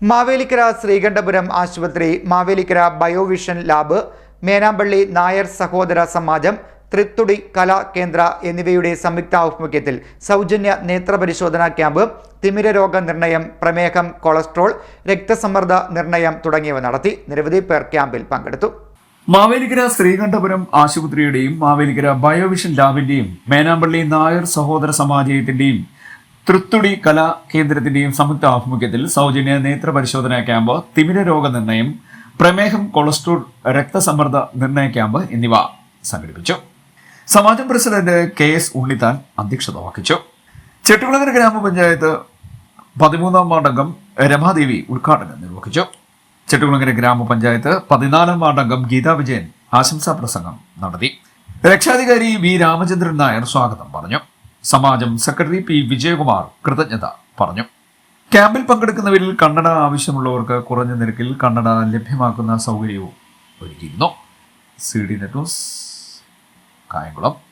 മാവേലിക്കര ശ്രീകണ്ഠപുരം ആശുപത്രി Mavelikkara Biovision lab Menampally Nair സഹോദര സമാജം തൃത്തുടി കലാ കേന്ദ്ര എന്നിവയുടെ സംയുക്താഭിമുഖ്യത്തിൽ സൗജന്യ നേത്രപരിശോധനാ ക്യാമ്പ് തിമിര രോഗ നിർണയം പ്രമേഹം കൊളസ്ട്രോൾ രക്തസമ്മർദ്ദ നിർണയം തുടങ്ങിയവ നടത്തി നിരവധി പേർ ക്യാമ്പിൽ പങ്കെടുത്തു. മാവേലിക്കര ശ്രീകണ്ഠപുരം ആശുപത്രിയുടെയും മാവേലിക്കര ബയോവിഷൻ ലാബിന്റെയും മേനാമ്പള്ളി നായർ സഹോദര സമാജയത്തിന്റെയും തൃത്തുടി കലാ കേന്ദ്രത്തിന്റെയും സംയുക്ത ആഭിമുഖ്യത്തിൽ സൗജന്യ നേത്ര പരിശോധനാ ക്യാമ്പ് തിമിര രോഗ നിർണയം പ്രമേഹം കൊളസ്ട്രോൾ രക്തസമ്മർദ്ദ നിർണയ ക്യാമ്പ് എന്നിവ സംഘടിപ്പിച്ചു. Samajam president K S Unnithan അധ്യക്ഷത വഹിച്ചു. ചെട്ടുകുളങ്ങര ഗ്രാമപഞ്ചായത്ത് പതിമൂന്നാം വാർഡംഗം രമാദേവി ഉദ്ഘാടനം നിർവഹിച്ചു. ചെട്ടുകുളങ്ങര ഗ്രാമപഞ്ചായത്ത് പതിനാലാം വാർഡംഗം ഗീതാ വിജയൻ ആശംസാ പ്രസംഗം നടത്തി. രക്ഷാധികാരി വി രാമചന്ദ്രൻ നായർ സ്വാഗതം പറഞ്ഞു. സമാജം സെക്രട്ടറി പി വിജയകുമാർ കൃതജ്ഞത പറഞ്ഞു. ക്യാമ്പിൽ പങ്കെടുക്കുന്നവരിൽ കണ്ണട ആവശ്യമുള്ളവർക്ക് കുറഞ്ഞ നിരക്കിൽ കണ്ണട ലഭ്യമാക്കുന്ന സൗകര്യവും ഒരുക്കിയിരുന്നു. C D net news Kayamkulam.